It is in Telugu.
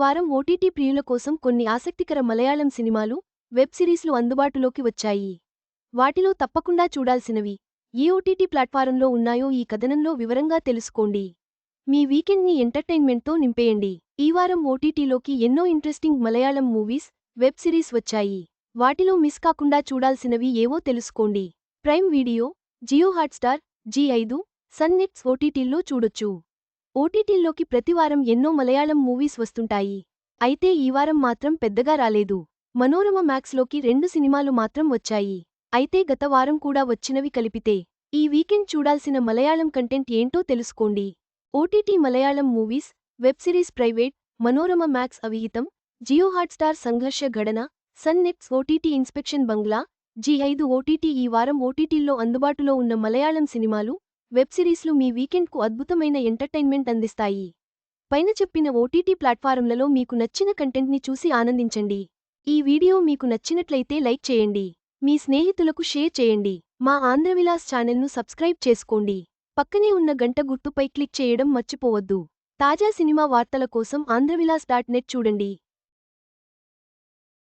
వారం ఓటీటీ ప్రియుల కోసం కొన్ని ఆసక్తికర మలయాళం సినిమాలు వెబ్ సిరీస్లు అందుబాటులోకి వచ్చాయి. వాటిలో తప్పకుండా చూడాల్సినవి. ఏ ఓటీటీ ప్లాట్ఫారంలో ఉన్నాయో ఈ కథనంలో వివరంగా తెలుసుకోండి. మీ వీకెండ్ని ఎంటర్టైన్మెంట్తో నింపేయండి. ఈ వారం ఓటీటీలోకి ఎన్నో interesting Malayalam movies web series వచ్చాయి. వాటిలో మిస్ కాకుండా చూడాల్సినవి ఏవో తెలుసుకోండి. Prime Video Jio Hotstar Zee ఐదు సన్నెట్స్ ఓటీటీల్లో చూడొచ్చు. ఓటీటీల్లోకి ప్రతివారం ఎన్నో మలయాళం మూవీస్ వస్తుంటాయి. అయితే ఈ వారం మాత్రం పెద్దగా రాలేదు. మనోరమ మ్యాక్స్లోకి రెండు సినిమాలు మాత్రం వచ్చాయి. అయితే గత వారం కూడా వచ్చినవి కలిపితే. ఈ వీకెండ్ చూడాల్సిన మలయాళం కంటెంట్ ఏంటో తెలుసుకోండి. OTT Malayalam movies web series private Manorama Max Avihitham Jio Hotstar Sangharsha Ghadana Sun nets OTT inspection bungalow G ఐదు ఓటీటీ ఈ వారం ఓటీటీల్లో అందుబాటులో ఉన్న మలయాళం సినిమాలు వెబ్ సిరీస్లు మీ వీకెండ్కు అద్భుతమైన ఎంటర్టైన్మెంట్ అందిస్తాయి. పైన చెప్పిన ఓటీటీ ప్లాట్ఫారంలలో మీకు నచ్చిన కంటెంట్ని చూసి ఆనందించండి. ఈ వీడియో మీకు నచ్చినట్లయితే లైక్ చేయండి. మీ స్నేహితులకు షేర్ చేయండి. మా ఆంధ్రవిలాస్ ఛానల్ను సబ్స్క్రైబ్ చేసుకోండి. పక్కనే ఉన్న గంట గుర్తుపై క్లిక్ చేయడం మర్చిపోవద్దు. తాజా సినిమా వార్తల కోసం ఆంధ్రవిలాస్ డాట్ నెట్ చూడండి.